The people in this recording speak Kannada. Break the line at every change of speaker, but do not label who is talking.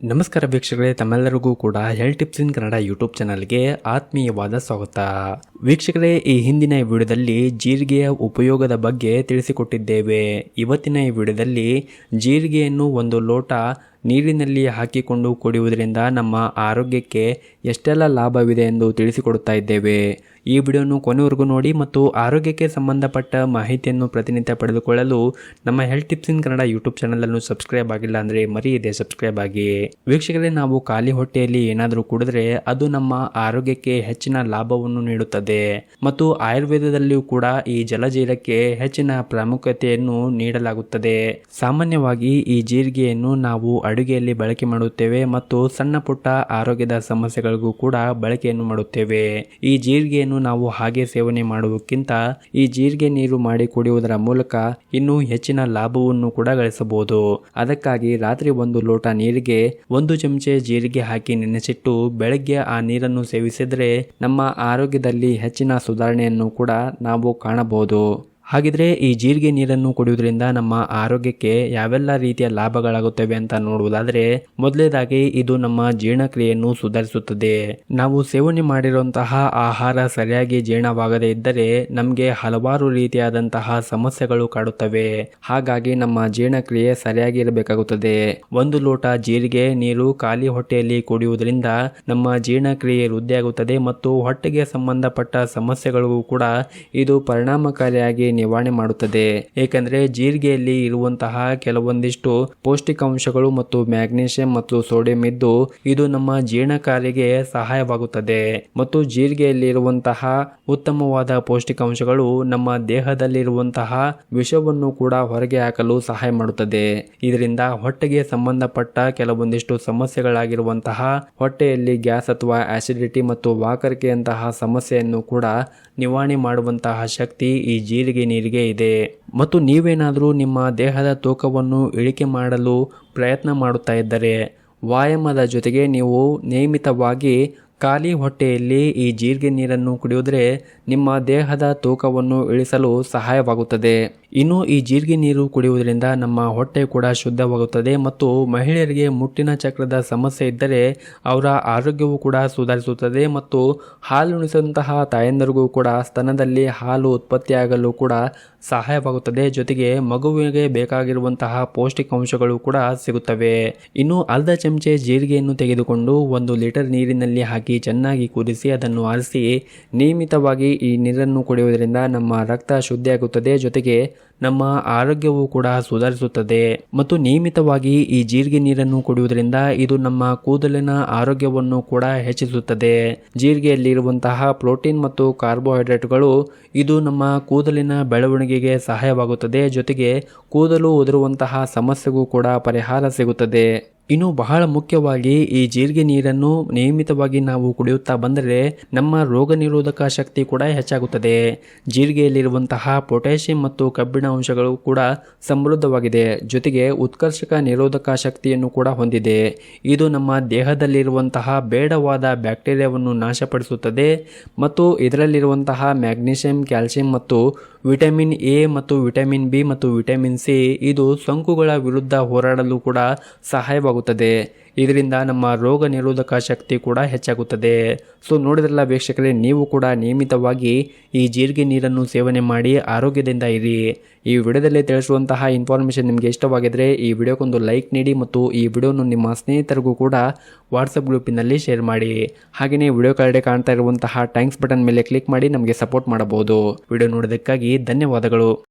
ನಮಸ್ಕಾರ ವೀಕ್ಷಕರೇ, ತಮ್ಮೆಲ್ಲರಿಗೂ ಕೂಡ health tips in Kannada YouTube ಚಾನಲ್ಗೆ ಆತ್ಮೀಯವಾದ ಸ್ವಾಗತ. ವೀಕ್ಷಕರೇ, ಈ ಹಿಂದಿನ ವಿಡಿಯೋದಲ್ಲಿ ಜೀರಿಗೆಯ ಉಪಯೋಗದ ಬಗ್ಗೆ ತಿಳಿಸಿಕೊಟ್ಟಿದ್ದೇವೆ. ಇವತ್ತಿನ ಈ ವಿಡಿಯೋದಲ್ಲಿ ಜೀರಿಗೆಯನ್ನು ಒಂದು ಲೋಟ ನೀರಿನಲ್ಲಿ ಹಾಕಿಕೊಂಡು ಕುಡಿಯುವುದರಿಂದ ನಮ್ಮ ಆರೋಗ್ಯಕ್ಕೆ ಎಷ್ಟೆಲ್ಲ ಲಾಭವಿದೆ ಎಂದು ತಿಳಿಸಿಕೊಡುತ್ತಾ ಇದ್ದೇವೆ. ಈ ವಿಡಿಯೋನು ಕೊನೆವರೆಗೂ ನೋಡಿ ಮತ್ತು ಆರೋಗ್ಯಕ್ಕೆ ಸಂಬಂಧಪಟ್ಟ ಮಾಹಿತಿಯನ್ನು ಪ್ರತಿನಿತ್ಯ ಪಡೆದುಕೊಳ್ಳಲು ನಮ್ಮ health tips in Kannada YouTube channel ಅನ್ನು ಸಬ್ಸ್ಕ್ರೈಬ್ ಆಗಿಲ್ಲ ಅಂದರೆ ಇದೆ ಸಬ್ಸ್ಕ್ರೈಬ್ ಆಗಿ. ವೀಕ್ಷಕರೇ, ನಾವು ಖಾಲಿ ಹೊಟ್ಟೆಯಲ್ಲಿ ಏನಾದರೂ ಕುಡಿದ್ರೆ ಅದು ನಮ್ಮ ಆರೋಗ್ಯಕ್ಕೆ ಹೆಚ್ಚಿನ ಲಾಭವನ್ನು ನೀಡುತ್ತದೆ. ಮತ್ತು ಆಯುರ್ವೇದದಲ್ಲಿಯೂ ಕೂಡ ಈ ಜಲಜೀರಕ್ಕೆ ಹೆಚ್ಚಿನ ಪ್ರಾಮುಖ್ಯತೆಯನ್ನು ನೀಡಲಾಗುತ್ತದೆ. ಸಾಮಾನ್ಯವಾಗಿ ಈ ಜೀರಿಗೆಯನ್ನು ನಾವು ಅಡುಗೆಯಲ್ಲಿ ಬಳಕೆ ಮಾಡುತ್ತೇವೆ ಮತ್ತು ಸಣ್ಣ ಪುಟ್ಟ ಆರೋಗ್ಯದ ಸಮಸ್ಯೆಗಳಿಗೂ ಕೂಡ ಬಳಕೆಯನ್ನು ಮಾಡುತ್ತೇವೆ. ಈ ಜೀರಿಗೆಯನ್ನು ನಾವು ಹಾಗೆ ಸೇವನೆ ಮಾಡುವುದಕ್ಕಿಂತ ಈ ಜೀರಿಗೆ ನೀರು ಮಾಡಿ ಕುಡಿಯುವುದರ ಮೂಲಕ ಇನ್ನೂ ಹೆಚ್ಚಿನ ಲಾಭವನ್ನು ಕೂಡ ಗಳಿಸಬಹುದು. ಅದಕ್ಕಾಗಿ ರಾತ್ರಿ ಒಂದು ಲೋಟ ನೀರಿಗೆ, ಒಂದು ಚಮಚೆ ಜೀರಿಗೆ ಹಾಕಿ ನೆನೆಸಿಟ್ಟು ಬೆಳಗ್ಗೆ ಆ ನೀರನ್ನು ಸೇವಿಸಿದರೆ ನಮ್ಮ ಆರೋಗ್ಯದಲ್ಲಿ ಹೆಚ್ಚಿನ ಸುಧಾರಣೆಯನ್ನು ಕೂಡ ನಾವು ಕಾಣಬಹುದು. ಹಾಗಿದ್ರೆ ಈ ಜೀರಿಗೆ ನೀರನ್ನು ಕುಡಿಯುವುದರಿಂದ ನಮ್ಮ ಆರೋಗ್ಯಕ್ಕೆ ಯಾವೆಲ್ಲ ರೀತಿಯ ಲಾಭಗಳಾಗುತ್ತವೆ ಅಂತ ನೋಡುವುದಾದರೆ, ಮೊದಲೇದಾಗಿ ಇದು ನಮ್ಮ ಜೀರ್ಣಕ್ರಿಯೆಯನ್ನು ಸುಧಾರಿಸುತ್ತದೆ. ನಾವು ಸೇವನೆ ಮಾಡಿರುವಂತಹ ಆಹಾರ ಸರಿಯಾಗಿ ಜೀರ್ಣವಾಗದೇ ಇದ್ದರೆ ನಮಗೆ ಹಲವಾರು ರೀತಿಯಾದಂತಹ ಸಮಸ್ಯೆಗಳು ಕಾಡುತ್ತವೆ. ಹಾಗಾಗಿ ನಮ್ಮ ಜೀರ್ಣಕ್ರಿಯೆ ಸರಿಯಾಗಿ ಇರಬೇಕಾಗುತ್ತದೆ. ಒಂದು ಲೋಟ ಜೀರಿಗೆ ನೀರು ಖಾಲಿ ಹೊಟ್ಟೆಯಲ್ಲಿ ಕುಡಿಯುವುದರಿಂದ ನಮ್ಮ ಜೀರ್ಣಕ್ರಿಯೆ ವೃದ್ಧಿಯಾಗುತ್ತದೆ ಮತ್ತು ಹೊಟ್ಟೆಗೆ ಸಂಬಂಧಪಟ್ಟ ಸಮಸ್ಯೆಗಳಿಗೂ ಕೂಡ ಇದು ಪರಿಣಾಮಕಾರಿಯಾಗಿ ನಿವಾರಣೆ ಮಾಡುತ್ತದೆ. ಏಕೆಂದರೆ ಜೀರಿಗೆಯಲ್ಲಿ ಇರುವಂತಹ ಕೆಲವೊಂದಿಷ್ಟು ಪೌಷ್ಟಿಕಾಂಶಗಳು ಮತ್ತು ಮ್ಯಾಗ್ನೀಷಿಯಂ ಮತ್ತು ಸೋಡಿಯಂ ಇದ್ದು ಇದು ನಮ್ಮ ಜೀರ್ಣಕಾರಿಗೆ ಸಹಾಯವಾಗುತ್ತದೆ. ಮತ್ತು ಜೀರಿಗೆಯಲ್ಲಿ ಇರುವಂತಹ ಉತ್ತಮವಾದ ಪೌಷ್ಟಿಕಾಂಶಗಳು ನಮ್ಮ ದೇಹದಲ್ಲಿರುವಂತಹ ವಿಷವನ್ನು ಕೂಡ ಹೊರಗೆ ಹಾಕಲು ಸಹಾಯ ಮಾಡುತ್ತದೆ. ಇದರಿಂದ ಹೊಟ್ಟೆಗೆ ಸಂಬಂಧಪಟ್ಟ ಕೆಲವೊಂದಿಷ್ಟು ಸಮಸ್ಯೆಗಳಾಗಿರುವಂತಹ ಹೊಟ್ಟೆಯಲ್ಲಿ ಗ್ಯಾಸ್ ಅಥವಾ ಆಸಿಡಿಟಿ ಮತ್ತು ವಾಕರಿಕೆಯಂತಹ ಸಮಸ್ಯೆಯನ್ನು ಕೂಡ ನಿವಾರಣೆ ಮಾಡುವಂತಹ ಶಕ್ತಿ ಈ ಜೀರಿಗೆ ನೀರಿಗೆ ಇದೆ. ಮತ್ತು ನೀವೇನಾದರೂ ನಿಮ್ಮ ದೇಹದ ತೂಕವನ್ನು ಇಳಿಕೆ ಮಾಡಲು ಪ್ರಯತ್ನ ಮಾಡುತ್ತಾ ಇದ್ದರೆ ವ್ಯಾಯಾಮದ ಜೊತೆಗೆ ನೀವು ನಿಯಮಿತವಾಗಿ ಖಾಲಿ ಹೊಟ್ಟೆಯಲ್ಲಿ ಈ ಜೀರಿಗೆ ನೀರನ್ನು ಕುಡಿಯುವುದರೆ ನಿಮ್ಮ ದೇಹದ ತೂಕವನ್ನು ಇಳಿಸಲು ಸಹಾಯವಾಗುತ್ತದೆ. ಇನ್ನು ಈ ಜೀರಿಗೆ ನೀರು ಕುಡಿಯುವುದರಿಂದ ನಮ್ಮ ಹೊಟ್ಟೆ ಕೂಡ ಶುದ್ಧವಾಗುತ್ತದೆ ಮತ್ತು ಮಹಿಳೆಯರಿಗೆ ಮುಟ್ಟಿನ ಚಕ್ರದ ಸಮಸ್ಯೆ ಇದ್ದರೆ ಅವರ ಆರೋಗ್ಯವು ಕೂಡ ಸುಧಾರಿಸುತ್ತದೆ ಮತ್ತು ಹಾಲುಣಿಸಿದಂತಹ ತಾಯಂದರಿಗೂ ಕೂಡ ಸ್ತನದಲ್ಲಿ ಹಾಲು ಉತ್ಪತ್ತಿಯಾಗಲು ಕೂಡ ಸಹಾಯವಾಗುತ್ತದೆ. ಜೊತೆಗೆ ಮಗುವಿಗೆ ಬೇಕಾಗಿರುವಂತಹ ಪೌಷ್ಟಿಕಾಂಶಗಳು ಕೂಡ ಸಿಗುತ್ತವೆ. ಇನ್ನು ಅರ್ಧ ಚಮಚೆ ಜೀರಿಗೆಯನ್ನು ತೆಗೆದುಕೊಂಡು ಒಂದು ಲೀಟರ್ ನೀರಿನಲ್ಲಿ ಹಾಕಿ ಚೆನ್ನಾಗಿ ಕುದಿಸಿ ಅದನ್ನು ಆರಿಸಿ ನಿಯಮಿತವಾಗಿ ಈ ನೀರನ್ನು ಕುಡಿಯುವುದರಿಂದ ನಮ್ಮ ರಕ್ತ ಶುದ್ಧಿಯಾಗುತ್ತದೆ. ಜೊತೆಗೆ ನಮ್ಮ ಆರೋಗ್ಯವು ಕೂಡ ಸುಧಾರಿಸುತ್ತದೆ ಮತ್ತು ನಿಯಮಿತವಾಗಿ ಈ ಜೀರಿಗೆ ನೀರನ್ನು ಕುಡಿಯುವುದರಿಂದ ಇದು ನಮ್ಮ ಕೂದಲಿನ ಆರೋಗ್ಯವನ್ನು ಕೂಡ ಹೆಚ್ಚಿಸುತ್ತದೆ. ಜೀರಿಗೆಯಲ್ಲಿರುವಂತಹ ಪ್ರೋಟೀನ್ ಮತ್ತು ಕಾರ್ಬೋಹೈಡ್ರೇಟ್ಗಳು ಇದು ನಮ್ಮ ಕೂದಲಿನ ಬೆಳವಣಿಗೆಗೆ ಸಹಾಯವಾಗುತ್ತದೆ. ಜೊತೆಗೆ ಕೂದಲು ಉದುರುವಂತಹ ಸಮಸ್ಯೆಗೂ ಕೂಡ ಪರಿಹಾರ ಸಿಗುತ್ತದೆ. ಇನ್ನು ಬಹಳ ಮುಖ್ಯವಾಗಿ ಈ ಜೀರಿಗೆ ನೀರನ್ನು ನಿಯಮಿತವಾಗಿ ನಾವು ಕುಡಿಯುತ್ತಾ ಬಂದರೆ ನಮ್ಮ ರೋಗ ನಿರೋಧಕ ಶಕ್ತಿ ಕೂಡ ಹೆಚ್ಚಾಗುತ್ತದೆ. ಜೀರಿಗೆಯಲ್ಲಿರುವಂತಹ ಪೊಟ್ಯಾಷಿಯಂ ಮತ್ತು ಕಬ್ಬಿಣ ಅಂಶಗಳು ಕೂಡ ಸಮೃದ್ಧವಾಗಿದೆ. ಜೊತೆಗೆ ಉತ್ಕರ್ಷಕ ನಿರೋಧಕ ಶಕ್ತಿಯನ್ನು ಕೂಡ ಹೊಂದಿದೆ. ಇದು ನಮ್ಮ ದೇಹದಲ್ಲಿರುವಂತಹ ಬೇಡವಾದ ಬ್ಯಾಕ್ಟೀರಿಯಾವನ್ನು ನಾಶಪಡಿಸುತ್ತದೆ ಮತ್ತು ಇದರಲ್ಲಿರುವಂತಹ ಮ್ಯಾಗ್ನೀಷಿಯಂ ಕ್ಯಾಲ್ಸಿಯಂ ಮತ್ತು ವಿಟಮಿನ್ ಎ ಮತ್ತು ವಿಟಮಿನ್ ಬಿ ಮತ್ತು ವಿಟಮಿನ್ ಸಿ ಇದು ಸೋಂಕುಗಳ ವಿರುದ್ಧ ಹೋರಾಡಲು ಕೂಡ ಸಹಾಯವಾಗುತ್ತದೆ. ಇದರಿಂದ ನಮ್ಮ ರೋಗ ನಿರೋಧಕ ಶಕ್ತಿ ಕೂಡ ಹೆಚ್ಚಾಗುತ್ತದೆ. ಸೊ ನೋಡಿದ್ರಲ್ಲ ವೀಕ್ಷಕರೇ, ನೀವು ಕೂಡ ನಿಯಮಿತವಾಗಿ ಈ ಜೀರಿಗೆ ನೀರನ್ನು ಸೇವನೆ ಮಾಡಿ ಆರೋಗ್ಯದಿಂದ ಇರಿ. ಈ ವಿಡಿಯೋದಲ್ಲಿ ತಿಳಿಸುವಂತಹ ಇನ್ಫಾರ್ಮೇಷನ್ ನಿಮಗೆ ಇಷ್ಟವಾಗಿದ್ದರೆ ಈ ವಿಡಿಯೋಕ್ಕೊಂದು ಲೈಕ್ ನೀಡಿ ಮತ್ತು ಈ ವಿಡಿಯೋನು ನಿಮ್ಮ ಸ್ನೇಹಿತರಿಗೂ ಕೂಡ ವಾಟ್ಸಪ್ ಗ್ರೂಪಿನಲ್ಲಿ ಶೇರ್ ಮಾಡಿ. ಹಾಗೆಯೇ ವಿಡಿಯೋ ಕಡೆ ಕಾಣ್ತಾ ಇರುವಂತಹ ಟ್ಯಾಂಕ್ಸ್ ಬಟನ್ ಮೇಲೆ ಕ್ಲಿಕ್ ಮಾಡಿ ನಮಗೆ ಸಪೋರ್ಟ್ ಮಾಡಬಹುದು. ವಿಡಿಯೋ ನೋಡೋದಕ್ಕಾಗಿ ಧನ್ಯವಾದಗಳು.